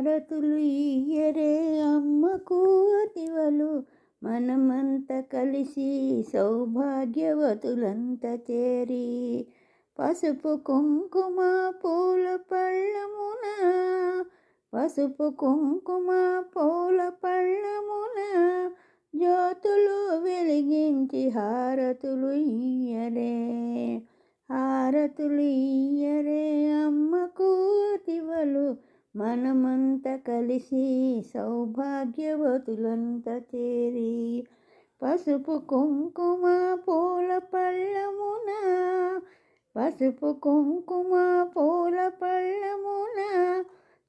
హారతులు ఇయ్యరే అమ్మకు అతివలు మనమంత కలిసి సౌభాగ్యవతులంత చేరి పసుపు కుంకుమ పూల పళ్ళమున పసుపు కుంకుమ పూల పళ్ళమున జ్యోతులు వెలిగించి హారతులు ఇయ్యరే హారతులు ఇయ్యరే అమ్మకు తివలు మనమంత కలిసి సౌభాగ్యవతులంత చేరి పసుపు కుంకుమ పూల పళ్ళమున పసుపు కుంకుమ పూల పళ్ళమున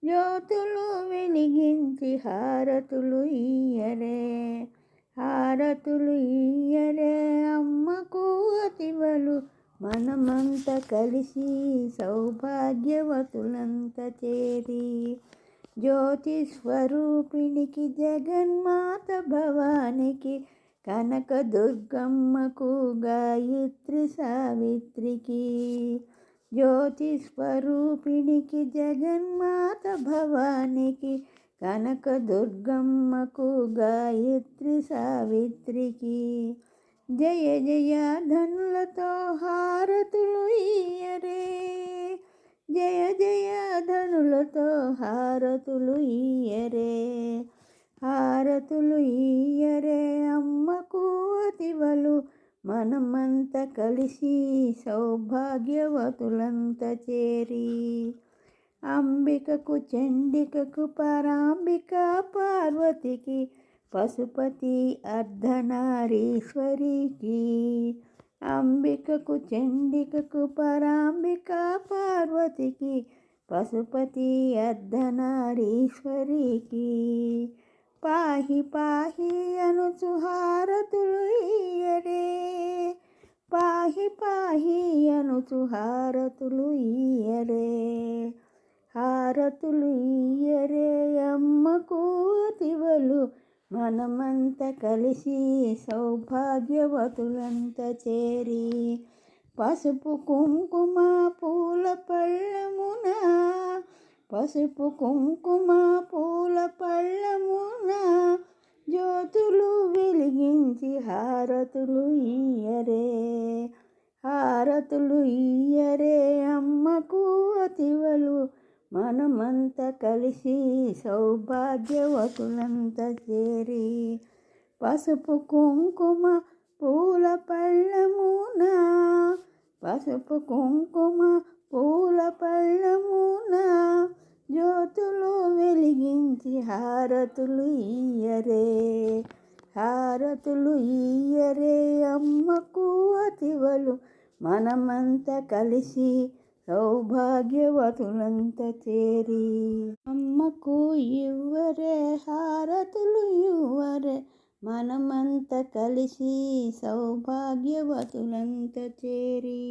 జ్యోతులు వెలిగించి హారతులు ఇయ్యరే హారతులు ఇయ్యరే. అమ్మకు అతివలు మనమంత కలిసి సౌభాగ్యవతులంత చేరి జ్యోతి స్వరూపిణికి జగన్మాత భవానికి కనక దుర్గమ్మకు గాయత్రి సావిత్రికి జ్యోతి స్వరూపిణికి జగన్మాత భవానికి కనక దుర్గమ్మకు గాయత్రి సావిత్రికి. జయ జయ ధనులతో జయ జయ ధనులతో హారతులు ఇయ్యరే. హారతులు ఇయ్యరే అమ్మకు అతివలు. మనమంత కలిసి సౌభాగ్యవతులంత చేరి అంబికకు చండికకు పరాంబిక పార్వతికి పశుపతి అర్ధనారీశ్వరికి అంబికకు చండికకు పరాంబిక పార్వతికి పశుపతి అర్ధనారీశ్వరికి. పాహి పాహి అనుచుహారతులు హారతులు పాహి పాహి అనుచుహారతులు హారతులు హారతులు ఇయ్యరే అమ్మకు తివలు మనమంత కలిసి సౌభాగ్యవతులంత చేరి పసుపు కుంకుమ పూల పళ్ళమున పసుపు కుంకుమ పూల పళ్ళమున జ్యోతులు వెలిగించి హారతులు ఇయ్యరే హారతులు ఇయ్యరే. మనమంత కలిసి సౌభాగ్యవతులంత చేరి పసుపు కుంకుమ పూల పళ్ళమున పసుపు కుంకుమ పూల పళ్ళమున జ్యోతులు వెలిగించి హారతులు ఇయ్యరే హారతులు ఇయ్యరే అమ్మకు అతివలు. మనమంత కలిసి సౌభాగ్యవతులంత చేరి అమ్మకు ఇవ్వరే హారతులు ఇవ్వరే మనమంత కలిసి సౌభాగ్యవతులంత చేరి